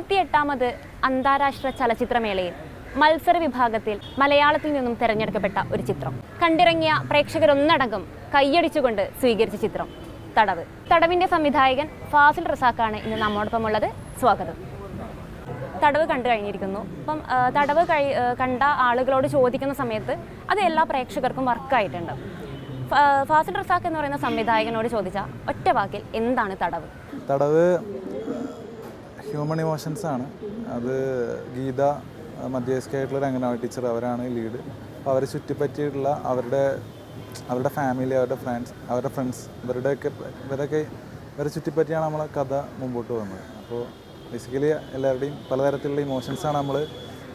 ഇരുപത്തിയെട്ടാമത് അന്താരാഷ്ട്ര ചലച്ചിത്രമേളയിൽ മത്സര വിഭാഗത്തിൽ മലയാളത്തിൽ നിന്നും തിരഞ്ഞെടുക്കപ്പെട്ട ഒരു ചിത്രം. കണ്ടിറങ്ങിയ പ്രേക്ഷകരൊന്നടങ്കം കൈയടിച്ചുകൊണ്ട് സ്വീകരിച്ച ചിത്രം. തടവ്. തടവിന്റെ സംവിധായകൻ ഫാസിൽ റസാഖാണ് ഇന്ന് നമ്മോടൊപ്പം ഉള്ളത് സ്വാഗതം. തടവ് കണ്ടു കഴിഞ്ഞിരിക്കുന്നു. അപ്പം തടവ് കഴി കണ്ട ആളുകളോട് ചോദിക്കുന്ന സമയത്ത് അത് എല്ലാ പ്രേക്ഷകർക്കും വർക്കായിട്ടുണ്ട്. ഫാസിൽ റസാഖ് എന്ന് പറയുന്ന സംവിധായകനോട് ചോദിച്ച ഒറ്റ വാക്കിൽ എന്താണ് തടവ്? തടവ് ഹ്യൂമൺ ഇമോഷൻസ് ആണ്. അത് ഗീത മധ്യവയസ്കായിട്ടുള്ള അംഗനവാടി ടീച്ചർ അവരാണ് ലീഡ് അപ്പോൾ അവരെ ചുറ്റിപ്പറ്റിയിട്ടുള്ള അവരുടെ അവരുടെ ഫാമിലി അവരുടെ ഫ്രണ്ട്സ് അവരുടെ ഫ്രണ്ട്സ് ഇവരുടെയൊക്കെ ഇവരൊക്കെ ഇവരെ ചുറ്റിപ്പറ്റിയാണ് നമ്മളെ കഥ മുമ്പോട്ട് പോകുന്നത്. അപ്പോൾ ബേസിക്കലി എല്ലാവരുടെയും പലതരത്തിലുള്ള ഇമോഷൻസാണ് നമ്മൾ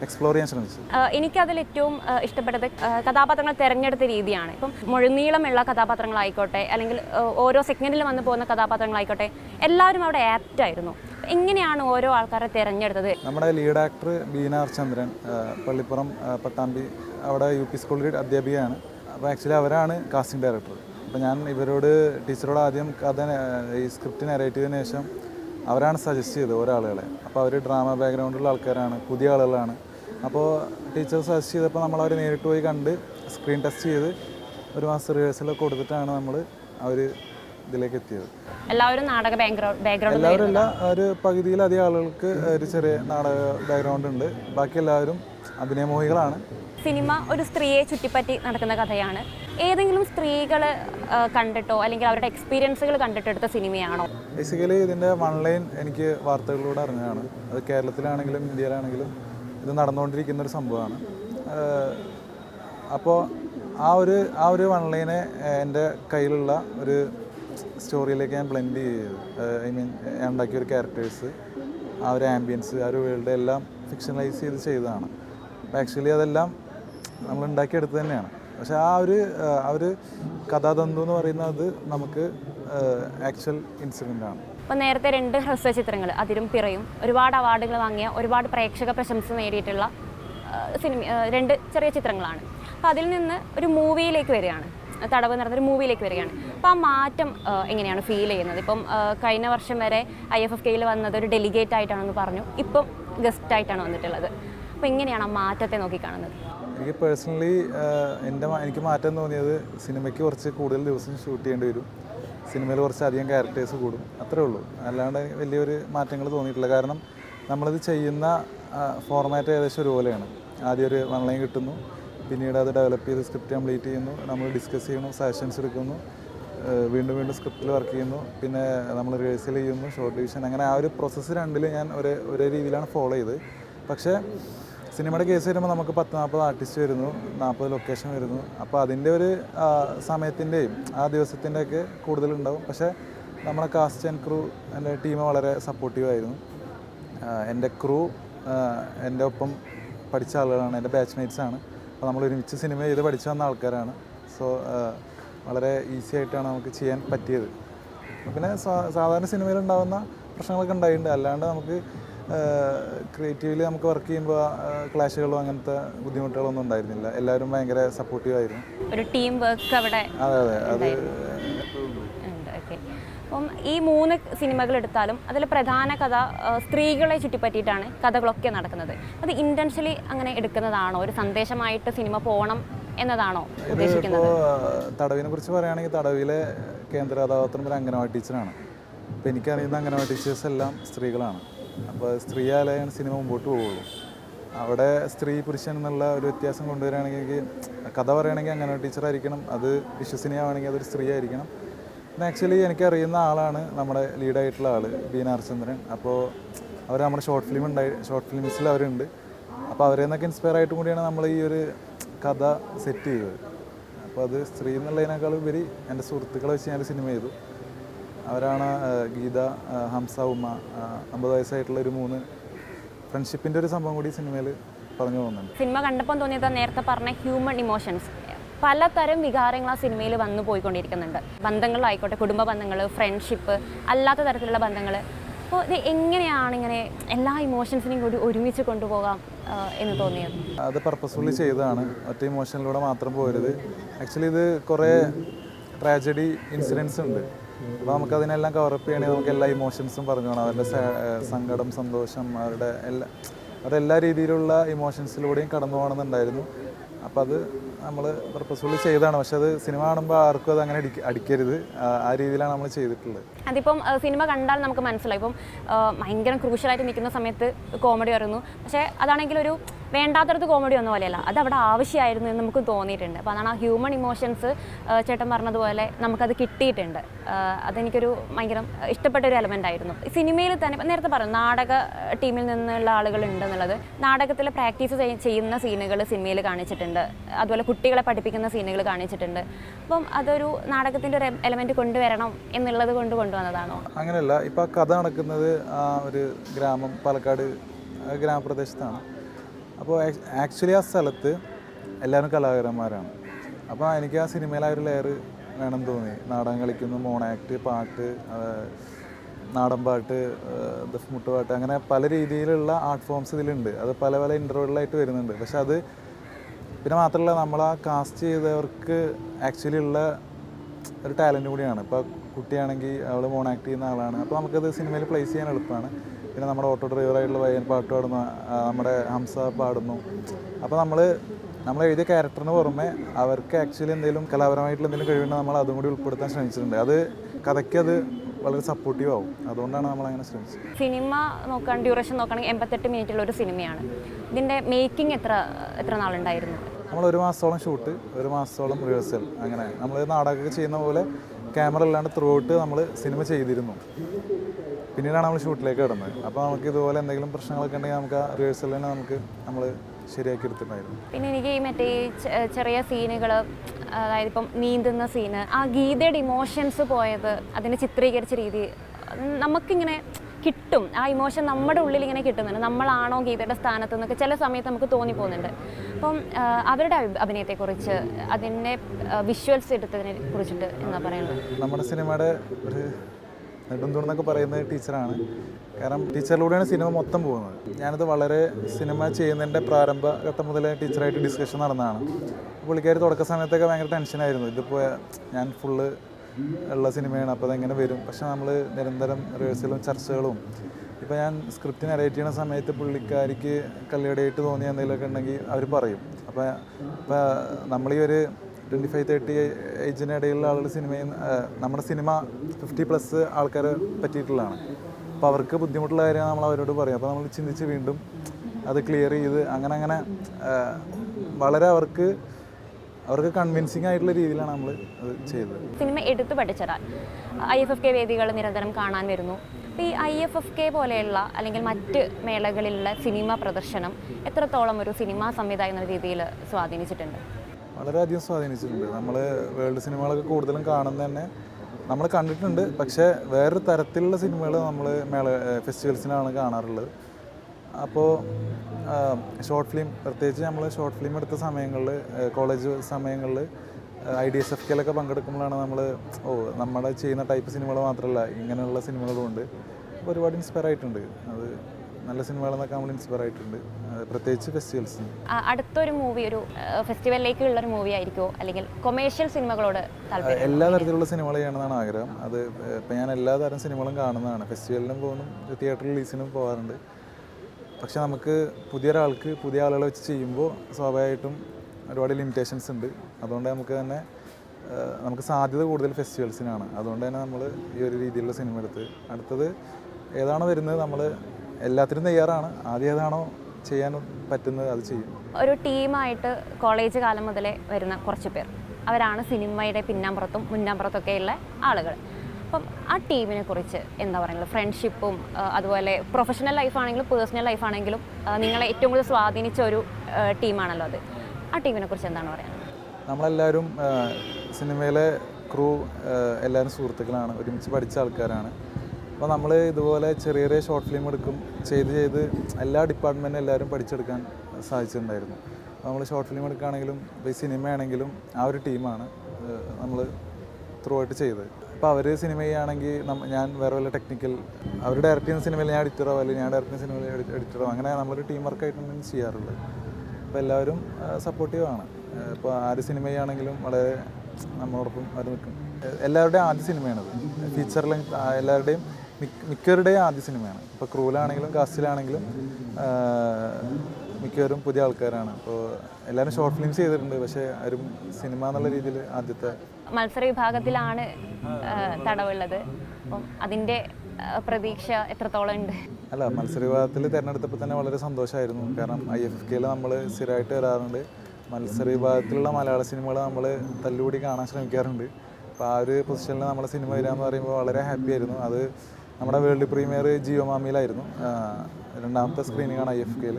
എക്സ്പ്ലോർ ചെയ്യാൻ ശ്രമിച്ചത്. എനിക്കതിൽ ഏറ്റവും ഇഷ്ടപ്പെട്ടത് കഥാപാത്രങ്ങൾ തിരഞ്ഞെടുത്ത രീതിയാണ്. ഇപ്പം മുഴുനീളമുള്ള കഥാപാത്രങ്ങളായിക്കോട്ടെ അല്ലെങ്കിൽ ഓരോ സെക്കൻഡിൽ വന്നു പോകുന്ന കഥാപാത്രങ്ങളായിക്കോട്ടെ എല്ലാവരും അവിടെ ആപ്റ്റ് ആയിരുന്നു. എങ്ങനെയാണ് ഓരോ ആൾക്കാരെ തിരഞ്ഞെടുത്തത്? നമ്മുടെ lead actor Beena R Chandran Pallippuram Pattambi അവിടെ യു പി സ്കൂളിൽ അധ്യാപികയാണ്. അപ്പോൾ ആക്ച്വലി അവരാണ് കാസ്റ്റിംഗ് ഡയറക്ടർ അപ്പോൾ ഞാൻ ഇവരോട് ടീച്ചറോട് ആദ്യം കഥ ഈ സ്ക്രിപ്റ്റ് നരേറ്റ് ചെയ്തതിന് ശേഷം അവരാണ് സജസ്റ്റ് ചെയ്തത് ഒരാളുകളെ. അപ്പോൾ അവർ ഡ്രാമ ബാക്ക്ഗ്രൗണ്ടുള്ള ആൾക്കാരാണ് പുതിയ ആളുകളാണ്. അപ്പോൾ ടീച്ചർ സജസ്റ്റ് ചെയ്തപ്പോൾ നമ്മൾ അവർ നേരിട്ട് പോയി കണ്ട് സ്ക്രീൻ ടെസ്റ്റ് ചെയ്ത് ഒരു മാസം റിഹേഴ്സലൊക്കെ കൊടുത്തിട്ടാണ് നമ്മൾ അവർ ഇതിലേക്ക് എത്തിയത് എല്ലാവരും നാടക ബാക്ക്ഗ്രൗണ്ട് എല്ലാവരും അല്ല ഒരു പകുതിയിലധികം ആളുകൾക്ക് ഒരു ചെറിയ നാടക ബാക്ക്ഗ്രൗണ്ട് ഉണ്ട്. ബാക്കി എല്ലാവരും അഭിനയമോഹികളാണ് സിനിമ ഒരു സ്ത്രീയെ ചുറ്റിപ്പറ്റി നടക്കുന്ന കഥയാണ്. ഏതെങ്കിലും സ്ത്രീകൾ കണ്ടിട്ടോ അല്ലെങ്കിൽ അവരുടെ എക്സ്പീരിയൻസുകൾ കണ്ടിട്ടെടുത്ത സിനിമയാണോ? ബേസിക്കലി ഇതിന്റെ വൺ ലൈൻ എനിക്ക് വാർത്തകളിലൂടെ അറിഞ്ഞതാണ്. അത് കേരളത്തിലാണെങ്കിലും ഇന്ത്യയിലാണെങ്കിലും ഇത് നടന്നുകൊണ്ടിരിക്കുന്ന ഒരു സംഭവമാണ്. അപ്പോൾ ആ ഒരു ആ ഒരു വൺ ലൈനെ എന്റെ കയ്യിലുള്ള ഒരു സ്റ്റോറിയിലേക്ക് ഞാൻ ബ്ലെൻഡ് ചെയ്തു. ഐ മീൻ ഞാൻ ഉണ്ടാക്കിയ ഒരു ക്യാരക്ടേഴ്സ് ആ ഒരു ആംബിയൻസ് ആ ഒരു വേൾഡ് എല്ലാം ഫിക്ഷണലൈസ് ചെയ്ത് ചെയ്തതാണ്. ആക്ച്വലി അതെല്ലാം നമ്മൾ ഉണ്ടാക്കിയെടുത്ത് തന്നെയാണ്. പക്ഷേ ആ ഒരു ആ ഒരു കഥാതന്തു എന്ന് പറയുന്നത് നമുക്ക് ആക്ച്വൽ ഇൻസിഡന്റ് ആണ്. അപ്പോൾ നേരത്തെ രണ്ട് ഹ്രസ്വ ചിത്രങ്ങൾ അതിരും പിറയും. ഒരുപാട് അവാർഡുകൾ വാങ്ങിയ ഒരുപാട് പ്രേക്ഷക പ്രശംസ നേടിയിട്ടുള്ള സിനിമ രണ്ട് ചെറിയ ചിത്രങ്ങളാണ്. അപ്പോൾ അതിൽ നിന്ന് ഒരു മൂവിയിലേക്ക് വരികയാണ്. തടവ് നടന്നൊരു മൂവിയിലേക്ക് വരികയാണ്. അപ്പോൾ ആ മാറ്റം എങ്ങനെയാണ് ഫീൽ ചെയ്യുന്നത്? ഇപ്പം കഴിഞ്ഞ വർഷം വരെ ഐ എഫ് എഫ് കെയിൽ വന്നത് ഒരു ഡെലിഗേറ്റ് ആയിട്ടാണെന്ന് പറഞ്ഞു. ഇപ്പം ഗസ്റ്റ് ആയിട്ടാണ് വന്നിട്ടുള്ളത്. അപ്പോൾ എങ്ങനെയാണ് ആ മാറ്റത്തെ നോക്കിക്കാണുന്നത്? എനിക്ക് പേഴ്സണലി എന്റെ എനിക്ക് മാറ്റം തോന്നിയത് സിനിമയ്ക്ക് കുറച്ച് കൂടുതൽ ദിവസം ഷൂട്ട് ചെയ്യേണ്ടി വരും. സിനിമയിൽ കുറച്ച് അധികം ക്യാരക്ടേഴ്സ് കൂടും. അത്രേ ഉള്ളൂ. അല്ലാണ്ട് വലിയൊരു മാറ്റങ്ങൾ തോന്നിയിട്ടില്ല. കാരണം നമ്മളിത് ചെയ്യുന്ന ഫോർമാറ്റ് ഏകദേശം ഒരുപോലെയാണ്. ആദ്യം ഒരു വൺ ലൈൻ കിട്ടുന്നു. പിന്നീട് അത് ഡെവലപ്പ് ചെയ്ത് സ്ക്രിപ്റ്റ് കംപ്ലീറ്റ് ചെയ്യുന്നു. നമ്മൾ ഡിസ്കസ് ചെയ്യുന്നു സജഷൻസ് എടുക്കുന്നു. വീണ്ടും വീണ്ടും സ്ക്രിപ്റ്റിൽ വർക്ക് ചെയ്യുന്നു. പിന്നെ നമ്മൾ റിഹേഴ്സൽ ചെയ്യുന്നു ഷോർട്ട് ഡിവിഷൻ അങ്ങനെ ആ ഒരു പ്രോസസ്സ് രണ്ടിൽ ഞാൻ ഒരേ ഒരേ രീതിയിലാണ് ഫോളോ ചെയ്ത്. പക്ഷേ സിനിമയുടെ കേസ് വരുമ്പോൾ നമുക്ക് പത്ത് നാൽപ്പത് ആർട്ടിസ്റ്റ് വരുന്നു നാൽപ്പത് ലൊക്കേഷൻ വരുന്നു. അപ്പോൾ അതിന്റെ ഒരു സമയത്തിന്റെയും ആ ദിവസത്തിന്റെയൊക്കെ കൂടുതലുണ്ടാവും. പക്ഷേ നമ്മുടെ കാസ്റ്റ് ആൻഡ് ക്രൂ എന്റെ ടീം വളരെ സപ്പോർട്ടീവായിരുന്നു എന്റെ ക്രൂ എന്റെ ഒപ്പം പഠിച്ച ആളുകളാണ് എന്റെ ബാച്ച്മേറ്റ്സ് ആണ്. അപ്പോൾ നമ്മൾ ഒരുമിച്ച് സിനിമ ചെയ്ത് പഠിച്ചു വന്ന ആൾക്കാരാണ്. സോ വളരെ ഈസി ആയിട്ടാണ് നമുക്ക് ചെയ്യാൻ പറ്റിയത്. പിന്നെ സാധാരണ സിനിമയിൽ ഉണ്ടാകുന്ന പ്രശ്നങ്ങളൊക്കെ ഉണ്ടായിട്ടുണ്ട്. അല്ലാണ്ട് നമുക്ക് ക്രിയേറ്റീവ്ലി നമുക്ക് വർക്ക് ചെയ്യുമ്പോൾ ക്ലാഷുകളോ അങ്ങനത്തെ ബുദ്ധിമുട്ടുകളൊന്നും ഉണ്ടായിരുന്നില്ല. എല്ലാവരും ഭയങ്കര സപ്പോർട്ടീവ് ആയിരുന്നു. ഒരു ടീം വർക്ക് അവിടെ അതെ അതെ. അത് അപ്പം ഈ മൂന്ന് സിനിമകൾ എടുത്താലും അതിൽ പ്രധാന കഥ സ്ത്രീകളെ ചുറ്റിപ്പറ്റിയിട്ടാണ് കഥകളൊക്കെ നടക്കുന്നത്. അത് ഇന്റൻഷ്യലി അങ്ങനെ എടുക്കുന്നതാണോ? ഒരു സന്ദേശമായിട്ട് സിനിമ പോകണം എന്നതാണോ ഉദ്ദേശിക്കുന്നത്? ഇപ്പോൾ തടവിനെ കുറിച്ച് പറയുകയാണെങ്കിൽ തടവിലെ കേന്ദ്ര കഥാപാത്രം ഒരു അംഗനവാടി ടീച്ചറാണ്. അപ്പോൾ എനിക്കറിയുന്ന അംഗനവാടി ടീച്ചേഴ്സ് എല്ലാം സ്ത്രീകളാണ്. അപ്പോൾ സ്ത്രീയാലാണ് സിനിമ മുമ്പോട്ട് പോവുള്ളൂ. അവിടെ സ്ത്രീ പുരുഷൻ എന്നുള്ള ഒരു വ്യത്യാസം കൊണ്ടുവരികയാണെങ്കിൽ കഥ പറയുകയാണെങ്കിൽ അംഗനവാടി ടീച്ചറായിരിക്കണം. അത് വിശ്വസനീയമാണെങ്കിൽ അതൊരു സ്ത്രീ ആയിരിക്കണം. ആക്ച്വലി എനിക്കറിയുന്ന ആളാണ് നമ്മുടെ ലീഡായിട്ടുള്ള ആൾ ബി നാരചന്ദ്രൻ. അപ്പോൾ അവർ നമ്മുടെ ഷോർട്ട് ഫിലിം ഉണ്ടായി ഷോർട്ട് ഫിലിംസിൽ അവരുണ്ട്. അപ്പോൾ അവരെ നിന്നൊക്കെ ഇൻസ്പയർ ആയിട്ട് കൂടിയാണ് നമ്മൾ ഈ ഒരു കഥ സെറ്റ് ചെയ്തത്. അപ്പോൾ അത് സ്ത്രീ എന്നുള്ളതിനേക്കാൾ ഉപരി എന്റെ സുഹൃത്തുക്കളെ വെച്ച് ഞാൻ സിനിമ ചെയ്തു. അവരാണ് ഗീത ഹംസ ഉമ്മ അമ്പത് വയസ്സായിട്ടുള്ള ഒരു മൂന്ന് ഫ്രണ്ട്ഷിപ്പിന്റെ ഒരു സംഭവം കൂടി സിനിമയിൽ പറഞ്ഞു പോകുന്നുണ്ട്. സിനിമ കണ്ടപ്പോൾ തോന്നിയത് നേരത്തെ പറഞ്ഞ ഹ്യൂമൻ ഇമോഷൻസ് പലതരം വികാരങ്ങൾ ആ സിനിമയിൽ വന്നു പോയിക്കൊണ്ടിരിക്കുന്നുണ്ട്. ബന്ധങ്ങളായിക്കോട്ടെ കുടുംബ ബന്ധങ്ങൾ ഫ്രണ്ട്ഷിപ്പ് അല്ലാത്ത തരത്തിലുള്ള ബന്ധങ്ങൾ അപ്പോൾ ഇത് എങ്ങനെയാണ് ഇങ്ങനെ എല്ലാ ഇമോഷൻസിനെയും കൂടി ഒരുമിച്ച് കൊണ്ടുപോകാം എന്ന് തോന്നിയത്? അത് പർപ്പസ്ഫുള്ളി ചെയ്തതാണ്. ഒറ്റ ഇമോഷനിലൂടെ മാത്രം പോരുത്. ആക്ച്വലി ഇത് കുറേ ട്രാജഡി ഇൻസിഡൻസ് ഉണ്ട്. അപ്പോൾ നമുക്കതിനെല്ലാം അപ്പ് ചെയ്യണമെങ്കിൽ നമുക്ക് എല്ലാ ഇമോഷൻസും പറഞ്ഞു വേണം അവരുടെ സങ്കടം സന്തോഷം അവരുടെ എല്ലാ അവരുടെ എല്ലാ രീതിയിലുള്ള ഇമോഷൻസിലൂടെയും കടന്നു പോകണമെന്നുണ്ടായിരുന്നു. അപ്പോൾ അത് നമ്മൾ പർപ്പസ്ഫുള്ളി ചെയ്തതാണ്. പക്ഷെ അത് സിനിമ കാണുമ്പോൾ ആർക്കും അത് അങ്ങനെ അടിക്ക- അടിക്കരുത്. ആ- രീതിയിലാണ് നമ്മൾ ചെയ്തിട്ടുള്ളത്. അതിപ്പം സിനിമ കണ്ടാൽ നമുക്ക് മനസ്സിലായി. ഇപ്പം ഭയങ്കര ക്രൂഷ്യലായിട്ട് നിൽക്കുന്ന സമയത്ത് കോമഡി വരുന്നു പക്ഷേ അതാണെങ്കിൽ ഒരു വേണ്ടാത്തടത്ത് കോമഡി ഒന്നും പോലെയല്ല. അത് അവിടെ ആവശ്യമായിരുന്നു എന്ന് നമുക്ക് തോന്നിയിട്ടുണ്ട്. അപ്പോൾ അതാണ് ആ ഹ്യൂമൺ ഇമോഷൻസ് ചേട്ടൻ പറഞ്ഞതുപോലെ നമുക്കത് കിട്ടിയിട്ടുണ്ട്. അതെനിക്കൊരു ഭയങ്കര ഇഷ്ടപ്പെട്ട ഒരു എലമെന്റ് ആയിരുന്നു. സിനിമയിൽ തന്നെ നേരത്തെ പറഞ്ഞു നാടക ടീമിൽ നിന്നുള്ള ആളുകൾ ഉണ്ടെന്നുള്ളത് നാടകത്തിൽ പ്രാക്ടീസ് ചെയ്യുന്ന സീനുകൾ സിനിമയിൽ കാണിച്ചിട്ടുണ്ട്. അതുപോലെ കുട്ടികളെ പഠിപ്പിക്കുന്ന സീനുകൾ കാണിച്ചിട്ടുണ്ട്. അപ്പം അതൊരു നാടകത്തിന്റെ ഒരു എലമെന്റ് കൊണ്ടുവരണം എന്നുള്ളത് കൊണ്ട് കൊണ്ടുവന്നതാണോ? അങ്ങനെയല്ല. ഇപ്പോൾ കഥ നടക്കുന്നത് ഒരു ഗ്രാമം പാലക്കാട് ഗ്രാമപ്രദേശത്താണ്. അപ്പോൾ ആക്ച്വലി ആ സ്ഥലത്ത് എല്ലാവരും കലാകാരന്മാരാണ്. അപ്പോൾ എനിക്ക് ആ സിനിമയിൽ ആ ഒരു ലെയർ വേണം തോന്നി. നാടകം കളിക്കുന്നു മോണാക്ട് പാട്ട് ആ, നാടൻ പാട്ട് ദഫ്മുട്ട് പാട്ട് അങ്ങനെ പല രീതിയിലുള്ള ആർട്ട് ഫോംസ് ഇതിലുണ്ട്. അത് പല പല ഇന്റർവ്യൂകളിലായിട്ട് വരുന്നുണ്ട്. പക്ഷെ അത് പിന്നെ മാത്രമല്ല നമ്മൾ ആ കാസ്റ്റ് ചെയ്തവർക്ക് ആക്ച്വലി ഉള്ള ഒരു ടാലന്റ് കൂടിയാണ്. ഇപ്പോൾ കുട്ടിയാണെങ്കിൽ അവൾ മോൺ ആക്ട് ചെയ്യുന്ന ആളാണ്. അപ്പോൾ നമുക്കത് സിനിമയിൽ പ്ലേസ് ചെയ്യാൻ എളുപ്പമാണ്. പിന്നെ നമ്മുടെ ഓട്ടോ ഡ്രൈവറായിട്ടുള്ള പയ്യൻ പാട്ട് പാടുന്നു നമ്മുടെ ഹംസ പാടുന്നു. അപ്പോൾ നമ്മൾ നമ്മൾ എഴുതിയ ക്യാരക്ടറിന് പുറമെ അവർക്ക് ആക്ച്വലി എന്തെങ്കിലും കലാപരമായിട്ടുള്ള എന്തെങ്കിലും കഴിവുണ്ടെങ്കിൽ നമ്മൾ അതും കൂടി ഉൾപ്പെടുത്താൻ ശ്രമിച്ചിട്ടുണ്ട്. അത് കഥയ്ക്ക് അത് വളരെ സപ്പോർട്ടീവ് ആവും. അതുകൊണ്ടാണ് നമ്മൾ അങ്ങനെ ശ്രമിച്ചത്. സിനിമ നോക്കാൻ ഡ്യൂറേഷൻ നോക്കുകയാണെങ്കിൽ എൺപത്തെട്ട് മിനിറ്റുള്ള ഒരു സിനിമയാണ്. ഇതിന്റെ മേക്കിംഗ് എത്ര എത്ര നാളുണ്ടായിരുന്നു? നമ്മൾ ഒരു മാസത്തോളം ഷൂട്ട് ഒരു മാസത്തോളം റിഹേഴ്സൽ അങ്ങനെ നമ്മൾ നാടകമൊക്കെ ചെയ്യുന്ന പോലെ ക്യാമറ ഇല്ലാണ്ട് ത്രൂ ഔട്ട് നമ്മൾ സിനിമ ചെയ്തിരുന്നു. പിന്നീടാണ് നമ്മൾ ഷൂട്ടിലേക്ക് കിടന്നത്. അപ്പോൾ നമുക്ക് ഇതുപോലെ എന്തെങ്കിലും പ്രശ്നങ്ങളൊക്കെ ഉണ്ടെങ്കിൽ നമുക്ക് ആ റിഹേഴ്സൽ തന്നെ നമുക്ക് നമ്മൾ ശരിയാക്കി എടുത്തിട്ടുണ്ടായിരുന്നു. പിന്നെ എനിക്ക് ഈ മറ്റേ ചെറിയ സീനുകൾ അതായത് ഇപ്പം നീന്തുന്ന സീന് ആ ഗീതയുടെ ഇമോഷൻസ് പോയത് അതിനെ ചിത്രീകരിച്ച രീതി നമുക്കിങ്ങനെ കിട്ടും. ആ ഇമോഷൻ നമ്മുടെ ഉള്ളിൽ ഇങ്ങനെ കിട്ടുന്നുണ്ട്. നമ്മളാണോ ഗീതയുടെ സ്ഥാനത്ത് നിന്നൊക്കെ ചില സമയത്ത് നമുക്ക് തോന്നിപ്പോകുന്നുണ്ട്. അപ്പം അവരുടെ അഭി- അഭിനയത്തെക്കുറിച്ച് അതിന്റെ വിഷ്വൽസ് എടുത്തതിനെ കുറിച്ചിട്ട് എന്താ പറയുന്നത്? നമ്മുടെ സിനിമയുടെ ഒരു നെടുന്തൂണെന്നൊക്കെ പറയുന്ന ടീച്ചറാണ്. കാരണം ടീച്ചറിലൂടെയാണ് സിനിമ മൊത്തം പോകുന്നത്. ഞാനത് വളരെ സിനിമ ചെയ്യുന്നതിന്റെ പ്രാരംഭ ഘട്ടം മുതലേ ടീച്ചറായിട്ട് ഡിസ്കഷൻ നടന്നതാണ്. പുള്ളിക്കാർ തുടക്ക സമയത്തൊക്കെ ഭയങ്കര ടെൻഷനായിരുന്നു. ഇതിപ്പോൾ ഞാൻ ഫുള്ള് ഉള്ള സിനിമയാണ് അപ്പോൾ അതെങ്ങനെ വരും? പക്ഷെ നമ്മൾ നിരന്തരം റിഹേഴ്സലും ചർച്ചകളും ഇപ്പോൾ ഞാൻ സ്ക്രിപ്റ്റ് നരേറ്റ് ചെയ്യുന്ന സമയത്ത് പുള്ളിക്കാരിക്ക് കല്ലിടയിട്ട് തോന്നിയ എന്തെങ്കിലുമൊക്കെ ഉണ്ടെങ്കിൽ അവർ പറയും. അപ്പോൾ ഇപ്പോൾ നമ്മൾ ഈ ഒരു ട്വന്റി ഫൈവ് തേർട്ടി ഏജിന് ഇടയിലുള്ള ആളുകൾ സിനിമയിൽ നമ്മുടെ സിനിമ ഫിഫ്റ്റി പ്ലസ് ആൾക്കാരെ പറ്റിയിട്ടുള്ളതാണ്. അപ്പോൾ അവർക്ക് ബുദ്ധിമുട്ടുള്ള കാര്യമാണ് നമ്മൾ അവരോട് പറയും. അപ്പോൾ നമ്മൾ ചിന്തിച്ച് വീണ്ടും അത് ക്ലിയർ ചെയ്ത് അങ്ങനെ അങ്ങനെ വളരെ അവർക്ക് അവർക്ക് കൺവിൻസിങ് ആയിട്ടുള്ള രീതിയിലാണ് നമ്മൾ അത് ചെയ്തത്. സിനിമ എടുത്തു പഠിച്ചതാൽ ഐ എഫ് എഫ് കെ വേദികൾ നിരന്തരം കാണാൻ വരുന്നു. ഈ ഐ എഫ് എഫ് കെ പോലെയുള്ള അല്ലെങ്കിൽ മറ്റ് മേളകളിലുള്ള സിനിമ പ്രദർശനം എത്രത്തോളം ഒരു സിനിമാ സംവിധായക രീതിയിൽ സ്വാധീനിച്ചിട്ടുണ്ട്? വളരെയധികം സ്വാധീനിച്ചിട്ടുണ്ട്. നമ്മൾ വേൾഡ് സിനിമകളൊക്കെ കൂടുതലും കാണുന്ന തന്നെ നമ്മൾ കണ്ടിട്ടുണ്ട്. പക്ഷേ വേറൊരു തരത്തിലുള്ള സിനിമകൾ നമ്മൾ മേള ഫെസ്റ്റിവൽസിനാണ് കാണാറുള്ളത്. അപ്പോൾ ഷോർട്ട് ഫിലിം പ്രത്യേകിച്ച് നമ്മൾ ഷോർട്ട് ഫിലിം എടുത്ത സമയങ്ങളിൽ കോളേജ് സമയങ്ങളിൽ ഐ ഡി എസ് എഫ് കെയിലൊക്കെ പങ്കെടുക്കുമ്പോഴാണ് നമ്മൾ ഓ നമ്മുടെ ചെയ്യുന്ന ടൈപ്പ് സിനിമകൾ മാത്രമല്ല ഇങ്ങനെയുള്ള സിനിമകളും ഉണ്ട് ഒരുപാട് ഇൻസ്പയർ ആയിട്ടുണ്ട് അത് നല്ല സിനിമകളെന്നൊക്കെ നമ്മൾ ഇൻസ്പയർ ആയിട്ടുണ്ട്. പ്രത്യേകിച്ച് ഫെസ്റ്റിവൽസ് അടുത്തൊരു മൂവി ഒരു ഫെസ്റ്റിവലിലേക്കുള്ള ഒരു മൂവി ആയിരിക്കുമോ? അല്ലെങ്കിൽ കൊമേഴ്ഷ്യൽ സിനിമകളോട് എല്ലാ തരത്തിലുള്ള സിനിമകൾ ചെയ്യണമെന്നാണ് ആഗ്രഹം. അത് ഇപ്പം ഞാൻ എല്ലാ തരം സിനിമകളും കാണുന്നതാണ്. ഫെസ്റ്റിവലിനും പോകുന്നു തിയേറ്റർ റിലീസിനും പോകാറുണ്ട്. പക്ഷെ നമുക്ക് പുതിയ ഒരാൾക്ക് പുതിയ ആളുകളെ വെച്ച് ചെയ്യുമ്പോൾ സ്വാഭാവികമായിട്ടും ഒരുപാട് ലിമിറ്റേഷൻസ് ഉണ്ട്. അതുകൊണ്ട് നമുക്ക് തന്നെ നമുക്ക് സാധ്യത കൂടുതൽ ഫെസ്റ്റിവൽസിനാണ് അതുകൊണ്ട് തന്നെ നമ്മൾ ഈ ഒരു രീതിയിലുള്ള സിനിമ എടുത്ത് അടുത്തത് ഏതാണ് വരുന്നത് നമ്മൾ എല്ലാത്തിനും തയ്യാറാണ്. ആദ്യം ഏതാണോ ചെയ്യാൻ പറ്റുന്നത് അത് ചെയ്യും. ഒരു ടീമായിട്ട് കോളേജ് കാലം മുതലേ വരുന്ന കുറച്ച് പേർ. അവരാണ് സിനിമയുടെ പിന്നാമ്പുറത്തും മുന്നാമ്പുറത്തൊക്കെയുള്ള ആളുകൾ. അപ്പം ആ ടീമിനെ കുറിച്ച് എന്താ പറയുക ഫ്രണ്ട്ഷിപ്പും അതുപോലെ പ്രൊഫഷണൽ ലൈഫാണെങ്കിലും പേഴ്സണൽ ലൈഫാണെങ്കിലും നിങ്ങളെ ഏറ്റവും കൂടുതൽ സ്വാധീനിച്ച ഒരു ടീമാണല്ലോ അത്. ആ ടീമിനെ കുറിച്ച് എന്താണ് പറയുന്നത് നമ്മളെല്ലാവരും സിനിമയിലെ ക്രൂ എല്ലാവരും സുഹൃത്തുക്കളാണ്. ഒരുമിച്ച് പഠിച്ച ആൾക്കാരാണ്. അപ്പോൾ നമ്മൾ ഇതുപോലെ ചെറിയ ചെറിയ ഷോർട്ട് ഫിലിം എടുക്കും ചെയ്ത് ചെയ്ത് എല്ലാ ഡിപ്പാർട്ട്മെന്റും എല്ലാവരും പഠിച്ചെടുക്കാൻ സാധിച്ചിട്ടുണ്ടായിരുന്നു. നമ്മൾ ഷോർട്ട് ഫിലിം എടുക്കുകയാണെങ്കിലും ഇപ്പോൾ ഈ സിനിമയാണെങ്കിലും ആ ഒരു ടീമാണ് നമ്മൾ ത്രൂ ആയിട്ട് ചെയ്തത്. അപ്പോൾ അവർ സിനിമ ചെയ്യുകയാണെങ്കിൽ ഞാൻ വേറെ വല്ല ടെക്നിക്കൽ അവർ ഡയറക്റ്റ് ചെയ്യുന്ന സിനിമയിൽ ഞാൻ എഡിറ്ററോ അല്ലെങ്കിൽ ഞാൻ ഡയറക്റ്റ് ചെയ്യുന്ന സിനിമയിൽ എഡിറ്ററോ അങ്ങനെ നമ്മളൊരു ടീം വർക്കായിട്ടാണ് ചെയ്യാറുള്ളത്. അപ്പോൾ എല്ലാവരും സപ്പോർട്ടീവാണ് ഇപ്പോൾ ആര് സിനിമ ചെയ്യുകയാണെങ്കിലും വളരെ നമ്മളോടൊപ്പം അവർ നിൽക്കും. എല്ലാവരുടെയും ആദ്യ സിനിമയാണത് ഫീച്ചർ ലെങ്ത് എല്ലാവരുടെയും മിക്കവരുടെയും ആദ്യ സിനിമയാണ്. ഇപ്പോൾ ക്രൂലാണെങ്കിലും കാസ്റ്റിലാണെങ്കിലും മിക്കവരും പുതിയ ആൾക്കാരാണ്. അപ്പോൾ എല്ലാവരും ഷോർട്ട് ഫിലിംസ് ചെയ്തിട്ടുണ്ട്. പക്ഷേ ആരും സിനിമ എന്നുള്ള രീതിയിൽ ആദ്യത്തെ മത്സര വിഭാഗത്തിലാണ് തടവുള്ളത്. അപ്പം അതിന്റെ പ്രതീക്ഷ എത്രത്തോളം ഉണ്ട്? അല്ല മത്സര വിഭാഗത്തിൽ തിരഞ്ഞെടുത്തപ്പോൾ തന്നെ വളരെ സന്തോഷമായിരുന്നു കാരണം ഐ എഫ് എഫ് കെയിൽ നമ്മൾ സ്ഥിരമായിട്ട് വരാറുണ്ട്. മത്സര വിഭാഗത്തിലുള്ള മലയാള സിനിമകൾ നമ്മൾ തല്ലുകൂടി കാണാൻ ശ്രമിക്കാറുണ്ട്. അപ്പോൾ ആ ഒരു പൊസിഷനിൽ നമ്മൾ സിനിമ വരിക എന്ന് പറയുമ്പോൾ വളരെ ഹാപ്പി ആയിരുന്നു. അത് നമ്മുടെ വേൾഡ് പ്രീമിയർ ജിയോ മാമിയിലായിരുന്നു. രണ്ടാമത്തെ സ്ക്രീനിങ് ആണ് ഐ എഫ് കെയിൽ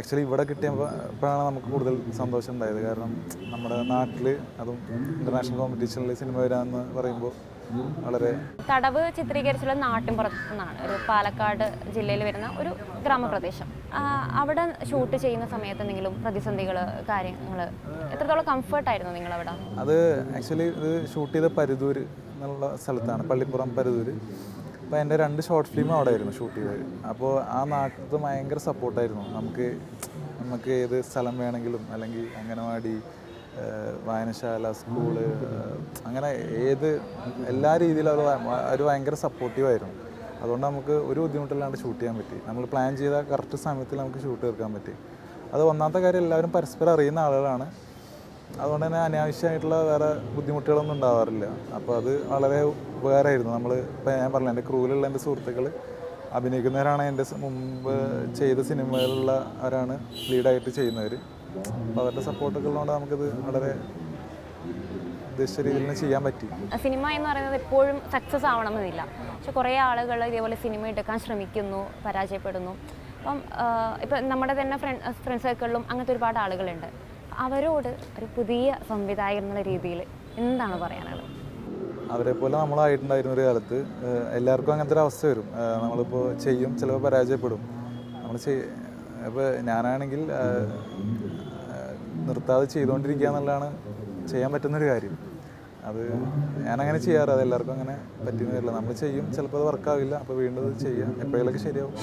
ആക്ച്വലി ഇവിടെ കിട്ടിയപ്പോൾ ഇപ്പോഴാണ് നമുക്ക് കൂടുതൽ സന്തോഷം ഉണ്ടായത്. കാരണം നമ്മുടെ നാട്ടിൽ അതും ഇന്റർനാഷണൽ കോമ്പറ്റീഷനിൽ സിനിമ വരാമെന്ന് പറയുമ്പോൾ വളരെ തടവ് ചിത്രീകരിച്ചുള്ള നാട്ടിൻപുറത്ത് നിന്നാണ് ഒരു പാലക്കാട് ജില്ലയിൽ വരുന്ന ഒരു ഗ്രാമപ്രദേശം. അവിടെ ഷൂട്ട് ചെയ്യുന്ന സമയത്ത് എന്തെങ്കിലും പ്രതിസന്ധികൾ കാര്യങ്ങൾ എത്രത്തോളം കംഫർട്ടായിരുന്നു നിങ്ങൾ അവിടെ അത് ആക്ച്വലി ഇത് ഷൂട്ട് ചെയ്ത പരുതൂർ എന്നുള്ള സ്ഥലത്താണ്. പള്ളിപ്പുറം പരുതൂർ അപ്പോൾ എന്റെ രണ്ട് ഷോർട്ട് ഫിലിം അവിടെ ആയിരുന്നു ഷൂട്ട് ചെയ്തത്. അപ്പോൾ ആ നാട്ടിലത്തെ ഭയങ്കര സപ്പോർട്ടായിരുന്നു നമുക്ക് നമുക്ക് ഏത് സ്ഥലം വേണമെങ്കിലും അല്ലെങ്കിൽ അംഗനവാടി വായനശാല സ്കൂൾ അങ്ങനെ ഏത് എല്ലാ രീതിയിലും അവർ അവർ ഭയങ്കര സപ്പോർട്ടീവായിരുന്നു അതുകൊണ്ട് നമുക്ക് ഒരു ബുദ്ധിമുട്ടില്ലാണ്ട് ഷൂട്ട് ചെയ്യാൻ പറ്റി. നമ്മൾ പ്ലാൻ ചെയ്ത കറക്റ്റ് സമയത്തിൽ നമുക്ക് ഷൂട്ട് തീർക്കാൻ പറ്റി. അത് ഒന്നാമത്തെ കാര്യം എല്ലാവരും പരസ്പരം അറിയുന്ന ആളുകളാണ്. അതുകൊണ്ട് തന്നെ അനാവശ്യമായിട്ടുള്ള വേറെ ബുദ്ധിമുട്ടുകളൊന്നും ഉണ്ടാവാറില്ല. അപ്പോൾ അത് വളരെ ഉപകാരമായിരുന്നു. നമ്മൾ ഇപ്പം ഞാൻ പറഞ്ഞു എന്റെ ക്രൂവിലുള്ള എന്റെ സുഹൃത്തുക്കൾ അഭിനയിക്കുന്നവരാണ് എന്റെ മുമ്പ് ചെയ്ത സിനിമകളിലുള്ള അവരാണ് ലീഡായിട്ട് ചെയ്യുന്നവർ അപ്പോൾ അവരുടെ സപ്പോർട്ടൊക്കെ ഉള്ളതുകൊണ്ട് നമുക്കിത് വളരെ രീതിയിൽ ചെയ്യാൻ പറ്റി. സിനിമ എന്ന് പറയുന്നത് എപ്പോഴും സക്സസ് ആവണമെന്നില്ല. പക്ഷെ കുറേ ആളുകൾ ഇതേപോലെ സിനിമ എടുക്കാൻ ശ്രമിക്കുന്നു പരാജയപ്പെടുന്നു. അപ്പം ഇപ്പം നമ്മുടെ തന്നെ ഫ്രണ്ട് ഫ്രണ്ട് സർക്കിളിലും അങ്ങനത്തെ ഒരുപാട് ആളുകളുണ്ട്. അവരോട് ഒരു പുതിയ സംവിധായകൻ എന്നുള്ള രീതിയിൽ എന്താണ് പറയാനുള്ളത്? അവരെ പോലെ നമ്മളായിട്ടുണ്ടായിരുന്ന ഒരു കാലത്ത് എല്ലാവർക്കും അങ്ങനത്തെ ഒരു അവസ്ഥ വരും. നമ്മളിപ്പോൾ ചെയ്യും ചിലപ്പോൾ പരാജയപ്പെടും. നമ്മൾ ചെയ് ഇപ്പോൾ ഞാനാണെങ്കിൽ നിർത്താതെ ചെയ്തുകൊണ്ടിരിക്കുക എന്നുള്ളതാണ് ചെയ്യാൻ പറ്റുന്നൊരു കാര്യം. അത് ഞാനങ്ങനെ ചെയ്യാറ് അത് എല്ലാവർക്കും അങ്ങനെ പറ്റുന്നതല്ല. നമ്മൾ ചെയ്യും ചിലപ്പോൾ അത് വർക്കാവില്ല അപ്പോൾ വീണ്ടും അത് ചെയ്യാം. എപ്പോഴെങ്കിലൊക്കെ ശരിയാവും.